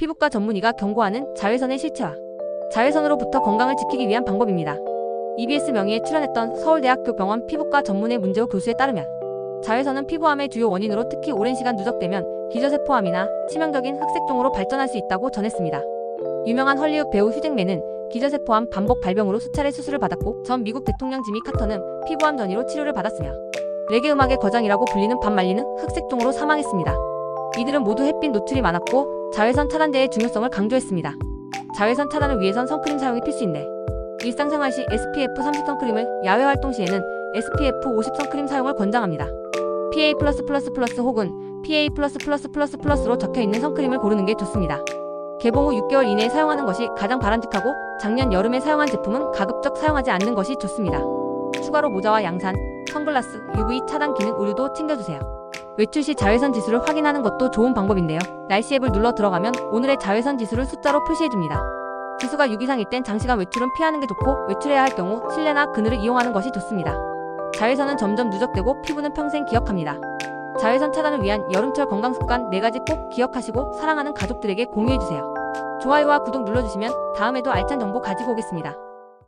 피부과 전문의가 경고하는 자외선의 실체와 자외선으로부터 건강을 지키기 위한 방법입니다. EBS 명의에 출연했던 서울대학교 병원 피부과 전문의 문재호 교수에 따르면 자외선은 피부암의 주요 원인으로 특히 오랜 시간 누적되면 기저세포암이나 치명적인 흑색종으로 발전할 수 있다고 전했습니다. 유명한 헐리우드 배우 휴잭맨은 기저세포암 반복 발병으로 수차례 수술을 받았고 전 미국 대통령 지미 카터는 피부암 전이로 치료를 받았으며 레게 음악의 거장이라고 불리는 밥 말리는 흑색종으로 사망했습니다. 이들은 모두 햇빛 노출이 많았고 자외선 차단제의 중요성을 강조했습니다. 자외선 차단을 위해선 선크림 사용이 필수인데 일상생활 시 SPF 30 선크림을 야외 활동 시에는 SPF 50 선크림 사용을 권장합니다. PA+++ 혹은 PA++++로 적혀 있는 선크림을 고르는 게 좋습니다. 개봉 후 6개월 이내에 사용하는 것이 가장 바람직하고 작년 여름에 사용한 제품은 가급적 사용하지 않는 것이 좋습니다. 추가로 모자와 양산, 선글라스, UV 차단 기능 의류도 챙겨주세요. 외출 시 자외선 지수를 확인하는 것도 좋은 방법인데요. 날씨 앱을 눌러 들어가면 오늘의 자외선 지수를 숫자로 표시해줍니다. 지수가 6 이상일 땐 장시간 외출은 피하는 게 좋고 외출해야 할 경우 실내나 그늘을 이용하는 것이 좋습니다. 자외선은 점점 누적되고 피부는 평생 기억합니다. 자외선 차단을 위한 여름철 건강 습관 4가지 꼭 기억하시고 사랑하는 가족들에게 공유해주세요. 좋아요와 구독 눌러주시면 다음에도 알찬 정보 가지고 오겠습니다.